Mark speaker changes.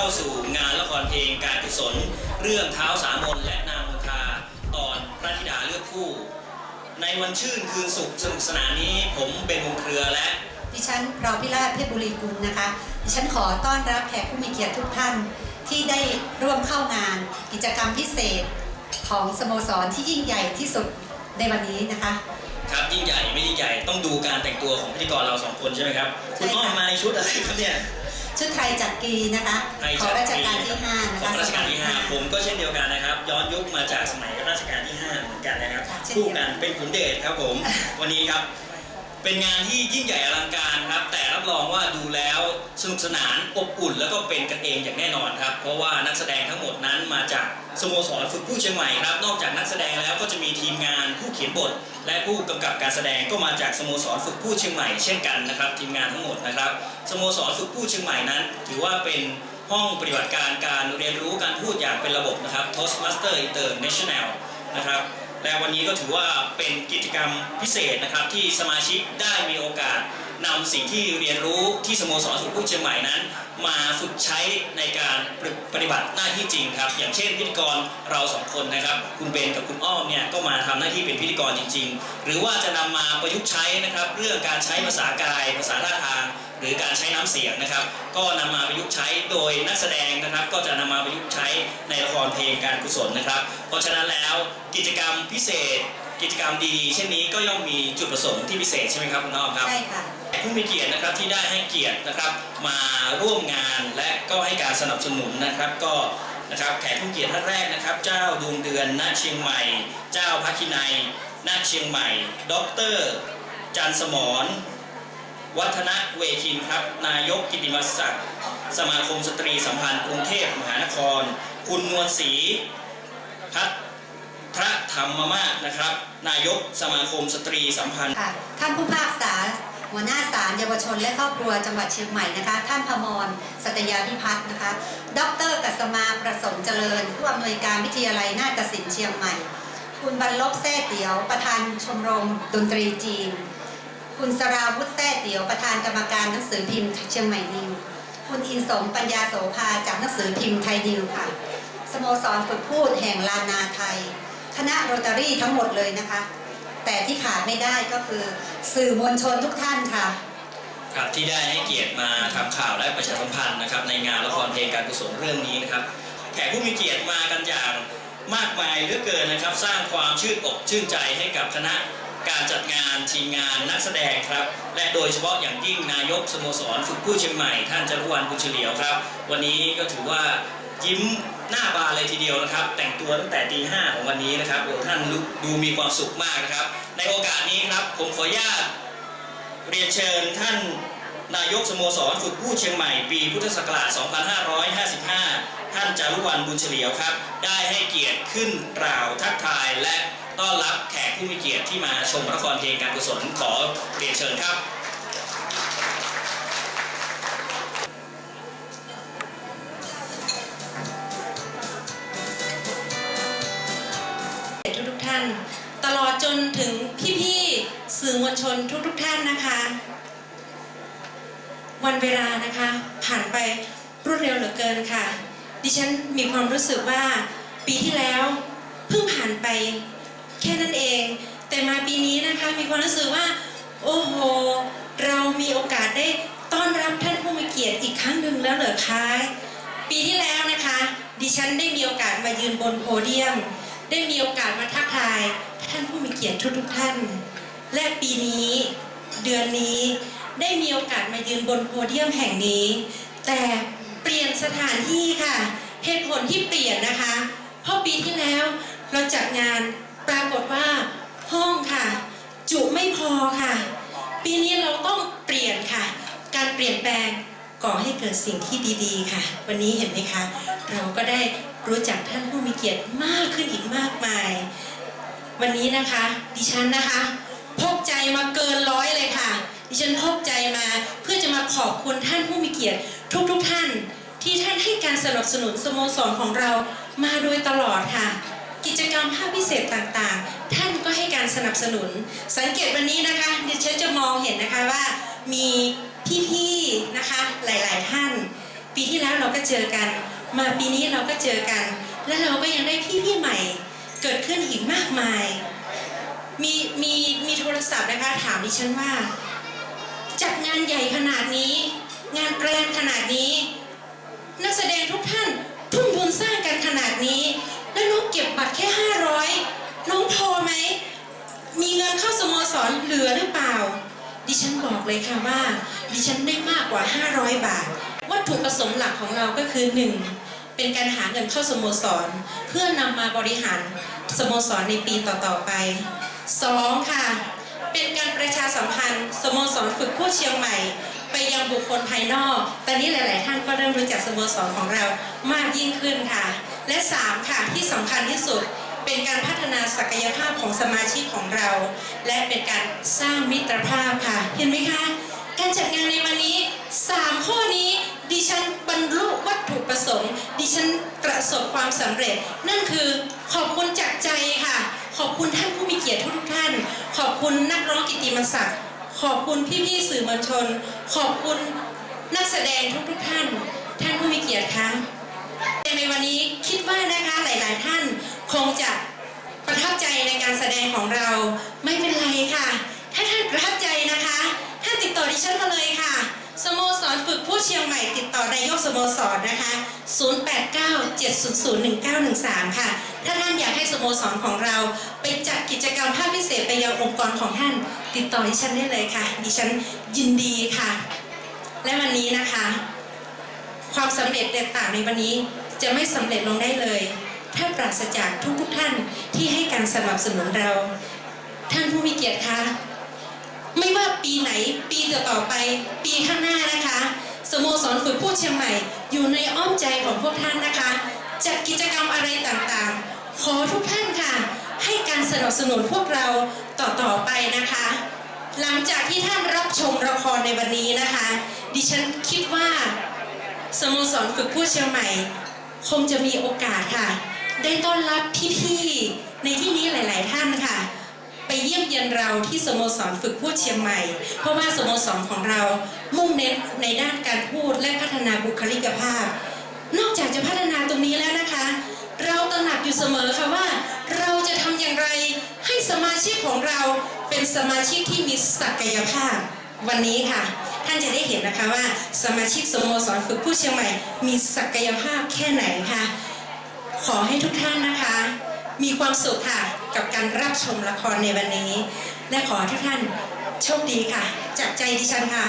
Speaker 1: เข้าสู่งานละครเพลงการกุศลเรื่องเท้าสามนและนางมนทาตอนพระธิดาเลือกคู่ ในวันชื่นคืนสุขสนุกสนานนี้ผมเป็นวงเครือและ
Speaker 2: ดิฉันรอพิราชเพชรบุรีกรุงนะคะ ดิฉันขอต้อนรับแขกผู้มีเกียรติทุกท่านที่ได้ร่วมเข้างาน กิจกรรมพิเศษของสโมสรที่ยิ่งใหญ่ที่สุดในวันนี้นะคะ
Speaker 1: ครับยิ่งใหญ่ไม่ยิ่งใหญ่ต้องดูการแต่งตัวของพิธีกรเราสองคนใช่ไหมครับ
Speaker 2: ใช่
Speaker 1: คุณอ้อม
Speaker 2: ค่ะ
Speaker 1: มาในชุดอะไรครับเนี่ย
Speaker 2: ชุดไทยจักรีนะคะ
Speaker 1: ไทย
Speaker 2: ขอ
Speaker 1: จั
Speaker 2: งราช
Speaker 1: รี
Speaker 2: การที่5นะ
Speaker 1: ขอ
Speaker 2: คะ
Speaker 1: งรัชกาลที่
Speaker 2: สมัย
Speaker 1: 5ผมก็เช่นเดียวกันนะครับ ย้อนยุคมาจากสมัยรัชกาลที่5เหมือนกันนะครับ
Speaker 2: ค่ะเช่น
Speaker 1: คู่
Speaker 2: เดียวกั
Speaker 1: กันนเป็นขุนเดชครับผม วันนี้ครับ เป็นงานที่ยิ่งใหญ่อลังการครับ แต่รับรองว่าดูแล้วสนุกสนานอบอุ่นแล้วก็เป็นกันเองอย่างแน่นอนครับ เพราะว่านักแสดงทั้งหมดนั้นมาจากสโมสรฝึกผู้เชียงใหม่ครับ นอกจากนักแสดงแล้วก็จะมีทีมงานผู้เขียนบท และผู้กำกับการแสดงก็มาจากสโมสรฝึกผู้เชียงใหม่เช่นกันนะครับ ทีมงานทั้งหมดนะครับสโมสรฝึกผู้เชียงใหม่นั้น ถือว่าเป็นห้องปฏิบัติการการเรียนรู้การพูดอย่างเป็นระบบนะครับ Toastmaster International นะครับ และวันนี้ก็ถือว่าเป็นกิจกรรมพิเศษนะครับ ที่สมาชิกได้มีโอกาสนำสิ่งที่เรียนรู้ที่สโมสรสุขผู้เชียงใหม่นั้น มาฝึกใช้ในการปฏิบัติหน้าที่จริงครับ อย่างเช่นพิธีกรเราสองคนนะครับ คุณเบนกับคุณอ้อมเนี่ยก็มาทำหน้าที่เป็นพิธีกรจริง ๆ หรือว่าจะนำมาประยุกต์ใช้นะครับ เรื่องการใช้ภาษากาย ภาษาท่าทาง หรือการใช้น้ำเสียงนะครับ ก็นำมาประยุกต์ใช้โดยนักแสดงนะครับ ก็จะนำมาประยุกต์ใช้ในละครเพลงการกุศลนะครับ เพราะฉะนั้นแล้วกิจกรรมพิเศษกิจกรรมดีๆเช่นนี้ก็ย่อมมีจุดประสงค์ที่พิเศษใช่ไหมครับคุณอ้อมครับ
Speaker 2: ใช่ค่ะ
Speaker 1: ผู้มีเกียรตินะครับที่ได้ให้เกียรตินะครับ มาร่วมงานและก็ให้การสนับสนุนนะครับก็นะครับแขกผู้เกียรติท่านแรกนะครับ เจ้าดวงเดือนณเชียงใหม่ เจ้าพักคินัยณเชียงใหม่ดอกเตอรจันสมรวัฒนเวคินครับ นายกกิติมศักดิ์สมาคมสตรีสัมพันธ์กรุงเทพมหานคร คุณนวลศรีพัฒพระธรรมมาศนะครับ นายกสมาคมสตรีสัมพันธ์
Speaker 2: ค่ะท่านผู้พิพากษา หัวหน้าศาลเยาวชนและครอบครัวจังหวัดเชียงใหม่นะคะ ท่านพมร สัตยาพิพัฒน์นะคะ ดรกัสมาประสมเจริญ ผู้อำนวยการวิทยาลัยนาฏศิลป์เชียงใหม่ คุณบรรลบแท้เตียว ประธานชมรมดนตรีจีน คุณสราวุฒิแท้เตียว ประธานกรรมการหนังสือพิมพ์เชียงใหม่นิว คุณอินสมปัญญาโสภาจากหนังสือพิมพ์ไทยนิวค่ะ สโมสรฝึกพูดแห่งลานนาไทย คณะโรตารี่ทั้งหมดเลยนะคะ แต่ที่ขาดไม่ได้ก็คือสื่อมวลชนทุกท่านค่ะ
Speaker 1: ครับที่ได้ให้เกียรติมาทำข่าวและประชาสัมพันธ์นะครับ ในงานละครเพลงการกุศลเรื่องนี้นะครับแขกผู้มีเกียรติมากันอย่างมากมายเหลือเกินนะครับ สร้างความชื่นอกชื่นใจให้กับคณะการจัดงานทีมงานนักแสดงครับ และโดยเฉพาะอย่างยิ่งนายกสโมสรฝึกผู้เชียงใหม่ ท่านจารุวรรณบุญเฉลียวครับ วันนี้ก็ถือว่ายิ้ม หน้าบานเลยทีเดียวนะครับ แต่งตัวตั้งแต่ตีห้าของวันนี้นะครับโอ้ท่านดูมีความสุขมากนะครับ ในโอกาสนี้ครับผมขออนุญาตเรียนเชิญท่านนายกสโมสรฝึกผู้เชียงใหม่ปีพุทธศักราช 2555 ท่านจารุวรรณบุญเฉลียวครับ ได้ให้เกียรติขึ้นกล่าวทักทายและต้อนรับแขกผู้มีเกียรติที่มาชมละครเพลงการกุศลขอเรียนเชิญครับ
Speaker 3: นถึงพี่ๆสื่อมวลชนทุกๆท่านนะคะ วันเวลานะคะ ผ่านไปรวดเร็วเหลือเกินค่ะ ดิฉันมีความรู้สึกว่าปีที่แล้วเพิ่งผ่านไปแค่นั้นเอง แต่มาปีนี้นะคะมีความรู้สึกว่า โอ้โห เรามีโอกาสได้ต้อนรับท่านผู้มีเกียรติอีกครั้งหนึ่งแล้วเหรอคะปีที่แล้วนะคะ ดิฉันได้มีโอกาสมายืนบนโพเดียม ได้มีโอกาสมาทักทาย ท่านผู้มีเกียรติทุกๆท่าน และปีนี้เดือนนี้ได้มีโอกาสมายืนบนโพเดียมแห่งนี้ แต่เปลี่ยนสถานที่ค่ะ เหตุผลที่เปลี่ยนนะคะเพราะปีที่แล้วเราจัดงานปรากฏว่าห้องค่ะ จุไม่พอค่ะ ปีนี้เราต้องเปลี่ยนค่ะ การเปลี่ยนแปลงก่อให้เกิดสิ่งที่ดีๆค่ะ วันนี้เห็นไหมคะ เราก็ได้รู้จักท่านผู้มีเกียรติมากขึ้นอีกมากมาย วันนี้นะคะ ดิฉันนะคะพกใจมาเกินร้อยเลยค่ะ ดิฉันพกใจมาเพื่อจะมาขอบคุณท่านผู้มีเกียรติทุกๆทท่าน ที่ท่านให้การสนับสนุนสโมสรของเรามาโดยตลอดค่ะ กิจกรรมภาคพิเศษต่างๆ ท่านก็ให้การสนับสนุน สังเกตวันนี้นะคะดิฉันจะมองเห็นนะคะว่ามีพี่ๆนะคะหลายๆท่านปปีที่แล้วเราก็เจอกัน มาปีนี้เราก็เจอกัน และเราก็ยังได้พี่ๆใหม่ เกิดขึ้นอีกมากมาย มีมีมีโทรศัพท์นะคะถามดิฉันว่า จัดงานใหญ่ขนาดนี้ งานแกรนขนาดนี้ นักแสดงทุกท่านทุ่มทุนสร้างกันขนาดนี้ แล้วน้องเก็บบัตรแค่ 500 น้องพอไหม มีเงินเข้าสโมสรเหลือหรือเปล่า ดิฉันบอกเลยค่ะว่า ดิฉันได้มากกว่า 500 บาท วัตถุประสงค์หลักของเราก็คือ 1. เป็นการหาเงินเข้าสโมสร เพื่อนำมาบริหารสโมสรในปีต่อๆไป 2. ค่ะ เป็นการประชาสัมพันธ์สโมสรฝึกผู้เชียงใหม่ ไปยังบุคคลภายนอก ตอนนี้หลาย ๆ ท่านก็เริ่มรู้จักสโมสรของเรามากยิ่งขึ้นค่ะ และ 3 ค่ะที่สำคัญที่สุดเป็นการพัฒนาศักยภาพของสมาชิกของเรา และเป็นการสร้างมิตรภาพค่ะ เห็นไหมคะ ประสบความสำเร็จ นั่นคือขอบคุณจากใจค่ะ ขอบคุณท่านผู้มีเกียรติทุกท่าน ขอบคุณนักร้องกิติมศักดิ์ขอบคุณพี่ๆสื่อมวลชน ขอบคุณนักแสดงทุกๆท่าน ท่านผู้มีเกียรติคะในวันนี้คิดว่านะคะหลายๆท่านคงจะประทับใจในการแสดงของเราไม่เป็นไรค่ะ ถ้าท่านประทับใจนะคะ ท่านติดต่อดิฉันมาเลยค่ะ เชียงใหม่ติดต่อนายกสโมสรนะคะ 0897001913 ค่ะ ถ้าท่านอยากให้สโมสรของเรา ไปจัดกิจกรรมภาคพิเศษไปยังองค์กรของท่าน ติดต่อดิฉันได้เลยค่ะ ดิฉันยินดีค่ะ และวันนี้นะคะ ความสำเร็จต่างๆในวันนี้จะไม่สำเร็จลงได้เลย ถ้าปราศจากทุกๆท่านที่ให้การสนับสนุนเรา ท่านผู้มีเกียรติคะไม่ว่าปีไหนปีต่อๆไป ปีข้างหน้านะคะ สโมสรฝึกผู้เชียงใหม่ อยู่ในอ้อมใจของพวกท่านนะคะจัดกิจกรรมอะไรต่างๆ ขอทุกท่านค่ะ ให้การสนับสนุนพวกเราต่อๆไปนะคะ หลังจากที่ท่านรับชมละครในวันนี้นะคะ ดิฉันคิดว่าสโมสรฝึกผู้เชียงใหม่ คงจะมีโอกาสค่ะ ได้ต้อนรับพี่ๆในที่นี้หลาย ๆ ท่านค่ะ เยี่ยมเยียนเราที่สโมสรฝึกพูดเชียงใหม่ เพราะว่าสโมสรของเรามุ่งเน้นในด้านการพูดและพัฒนาบุคลิกภาพ นอกจากจะพัฒนาตรงนี้แล้วนะคะ เราตระหนักอยู่เสมอค่ะว่า เราจะทำอย่างไรให้สมาชิกของเราเป็นสมาชิกที่มีศักยภาพ วันนี้ค่ะ ท่านจะได้เห็นนะคะว่า สมาชิกสโมสรฝึกผู้เชียงใหม่ มีศักยภาพแค่ไหนค่ะขอให้ทุกท่านนะคะ มีความสุขค่ะ กับการรับชมละครในวันนี้ และขอทุกท่านโชคดีค่ะ จากใจดิฉันค่ะ